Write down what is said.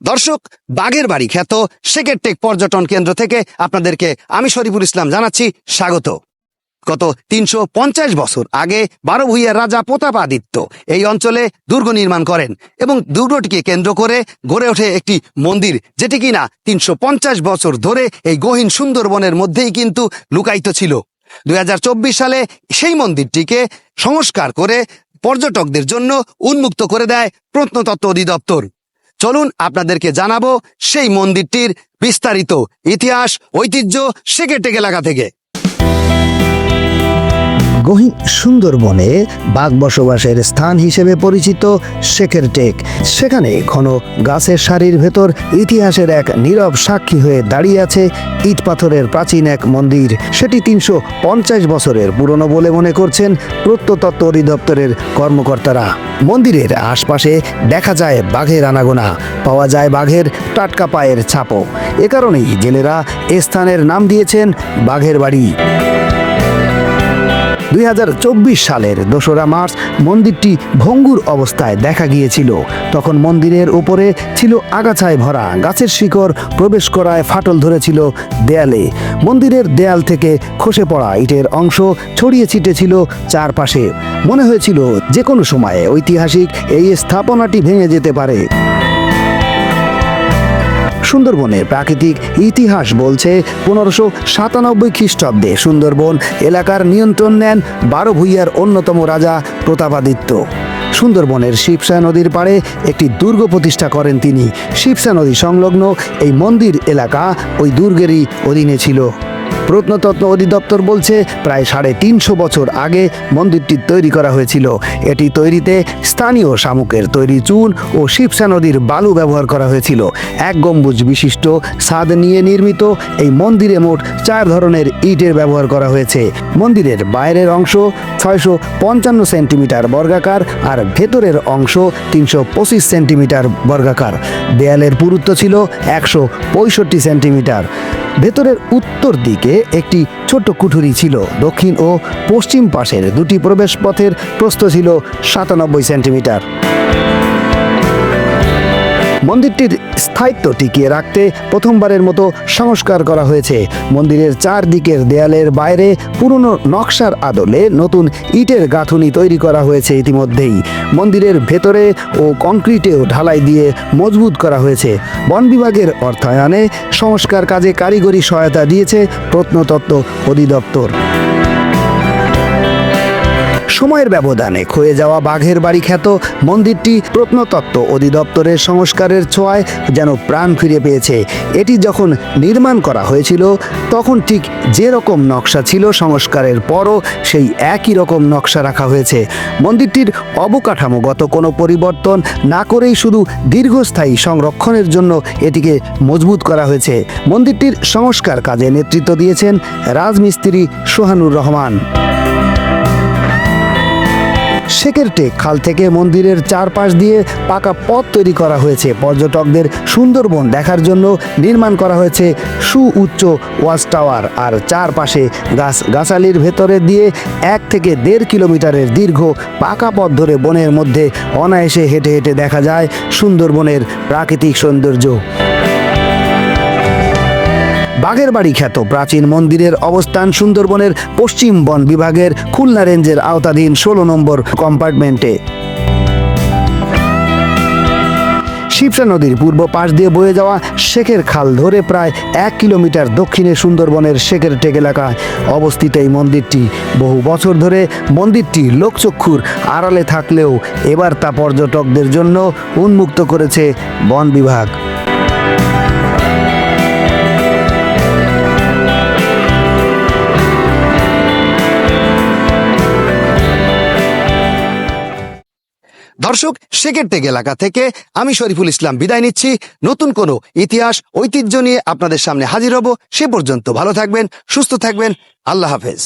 দর্শক বাগের বাড়ি খ্যাত শেকের টেক পর্যটন কেন্দ্র থেকে আপনাদেরকে আমি শরীফুল ইসলাম জানাচ্ছি স্বাগত। গত তিনশো পঞ্চাশ বছর আগে বারো ভুইয়ার রাজা প্রতাপাদিত্য এই অঞ্চলে দুর্গ নির্মাণ করেন এবং দুর্গটিকে কেন্দ্র করে গড়ে ওঠে একটি মন্দির যেটি কিনা তিনশো পঞ্চাশ বছর ধরে এই গহীন সুন্দরবনের মধ্যেই কিন্তু লুকায়িত ছিল। দুই হাজার চব্বিশ সালে সেই মন্দিরটিকে সংস্কার করে পর্যটকদের জন্য উন্মুক্ত করে দেয় প্রত্নতত্ত্ব অধিদপ্তর। চলুন আপনাদেরকে জানাব সেই মন্দিরটির বিস্তারিত ইতিহাস ঐতিহ্য সেকেটেক লাগা থেকে। গহীন সুন্দরবনে বাঘ বসবাসের স্থান হিসেবে পরিচিত শেখের টেক। সেখানে ঘন গাছের সারির ভেতর ইতিহাসের এক নীরব সাক্ষী হয়ে দাঁড়িয়ে আছে ইট পাথরের প্রাচীন এক মন্দির। সেটি তিনশো পঞ্চাশ বছরের পুরনো বলে মনে করছেন প্রত্নতত্ত্ব অধিদপ্তরের কর্মকর্তারা। মন্দিরের আশপাশে দেখা যায় বাঘের আনাগোনা, পাওয়া যায় বাঘের টাটকা পায়ের ছাপও। এ কারণেই জেলেরা এ স্থানের নাম দিয়েছেন বাঘের বাড়ি। দুই হাজার চব্বিশ সালের দোসরা মার্চ মন্দিরটি ভঙ্গুর অবস্থায় দেখা গিয়েছিল। তখন মন্দিরের উপরে ছিল আগাছায় ভরা, গাছের শিকড় প্রবেশ করায় ফাটল ধরেছিল দেয়ালে। মন্দিরের দেয়াল থেকে খসে পড়া ইটের অংশ ছড়িয়ে ছিটেছিল চারপাশে। মনে হয়েছিল যে কোনো সময়ে ঐতিহাসিক এই স্থাপনাটি ভেঙে যেতে পারে। সুন্দরবনের প্রাকৃতিক ইতিহাস বলছে পনেরোশো সাতানব্বই খ্রিস্টাব্দে সুন্দরবন এলাকার নিয়ন্ত্রণ নেন বারো ভূইয়ার অন্যতম রাজা প্রতাপাদিত্য। সুন্দরবনের শিবসা নদীর পাড়ে একটি দুর্গ প্রতিষ্ঠা করেন তিনি। শিবসা নদী সংলগ্ন এই মন্দির এলাকা ওই দুর্গেরই অধীনে ছিল। প্রত্নতত্ত্ব অধিদপ্তর বলছে, প্রায় সাড়ে তিনশো বছর আগে মন্দিরটি তৈরি করা হয়েছিল। এটি তৈরিতে স্থানীয় শামুকের তৈরি চুন ও শিবসা নদীর বালু ব্যবহার করা হয়েছিল। এক গম্বুজ বিশিষ্ট ছাদ নিয়ে নির্মিত এই মন্দিরে মোট চার ধরনের ইটের ব্যবহার করা হয়েছে। মন্দিরের বাইরের অংশ ছয়শো পঞ্চান্ন সেন্টিমিটার বর্গাকার আর ভেতরের অংশ তিনশো পঁচিশ সেন্টিমিটার বর্গাকার। দেয়ালের পুরুত্ব ছিল একশো পঁয়ষট্টি সেন্টিমিটার। ভেতরের উত্তর দিকে একটি ছোট্ট কুঠুরি ছিল। দক্ষিণ ও পশ্চিম পাশের দুটি প্রবেশপথের প্রস্থ ছিল সাতানব্বই সেন্টিমিটার। মন্দিরটির স্থায়িত্ব টিকিয়ে রাখতে প্রথমবারের মতো সংস্কার করা হয়েছে। মন্দিরের চারদিকের দেয়ালের বাইরে পুরনো নকশার আদলে নতুন ইটের গাঁথুনি তৈরি করা হয়েছে ইতিমধ্যেই। মন্দিরের ভেতরে ও কংক্রিটেও ঢালাই দিয়ে মজবুত করা হয়েছে। বন বিভাগের অর্থায়নে সংস্কার কাজে কারিগরি সহায়তা দিয়েছে প্রত্নতত্ত্ব অধিদপ্তর। সময়ের ব্যবধানে ক্ষয়ে যাওয়া বাঘের বাড়ি খ্যাত মন্দিরটি প্রত্নতত্ত্ব অধিদপ্তরের সংস্কারের ছোঁয়ায় যেন প্রাণ ফিরে পেয়েছে। এটি যখন নির্মাণ করা হয়েছিল, তখন ঠিক যে রকম নকশা ছিল সংস্কারের পরও সেই একই রকম নকশা রাখা হয়েছে। মন্দিরটির অবকাঠামোগত কোনো পরিবর্তন না করেই শুধু দীর্ঘস্থায়ী সংরক্ষণের জন্য এটিকে মজবুত করা হয়েছে। মন্দিরটির সংস্কার কাজে নেতৃত্ব দিয়েছেন রাজমিস্ত্রি সোহানুর রহমান। শেকের টেক খাল থেকে মন্দিরের চারপাশ দিয়ে পাকা পথ তৈরি করা হয়েছে। পর্যটকদের সুন্দরবন দেখার জন্য নির্মাণ করা হয়েছে সুউচ্চ ওয়াচ টাওয়ার আর চারপাশে গাছ গাছালির ভেতরে দিয়ে এক থেকে দেড় কিলোমিটারের দীর্ঘ পাকা পথ ধরে বনের মধ্যে অনায়াসে হেঁটে হেঁটে দেখা যায় সুন্দরবনের প্রাকৃতিক সৌন্দর্য। বাঘের বাড়ি খ্যাত প্রাচীন মন্দিরের অবস্থান সুন্দরবনের পশ্চিম বন বিভাগের খুলনা রেঞ্জের আওতাধীন ষোলো নম্বর কম্পার্টমেন্টে। শিবসা নদীর পূর্ব পাশ দিয়ে বয়ে যাওয়া শেখের খাল ধরে প্রায় এক কিলোমিটার দক্ষিণে সুন্দরবনের শেখের টেক এলাকায় অবস্থিত এই মন্দিরটি বহু বছর ধরে মন্দিরটি লোকচক্ষুর আড়ালে থাকলেও এবার তা পর্যটকদের জন্য উন্মুক্ত করেছে বন বিভাগ। দর্শক সেকেটেক এলাকা থেকে আমি শরীফুল ইসলাম বিদায় নিচ্ছি। নতুন কোনো ইতিহাস, ঐতিহ্য নিয়ে আপনাদের সামনে হাজির হব। সে পর্যন্ত ভালো থাকবেন, সুস্থ থাকবেন। আল্লাহ হাফেজ।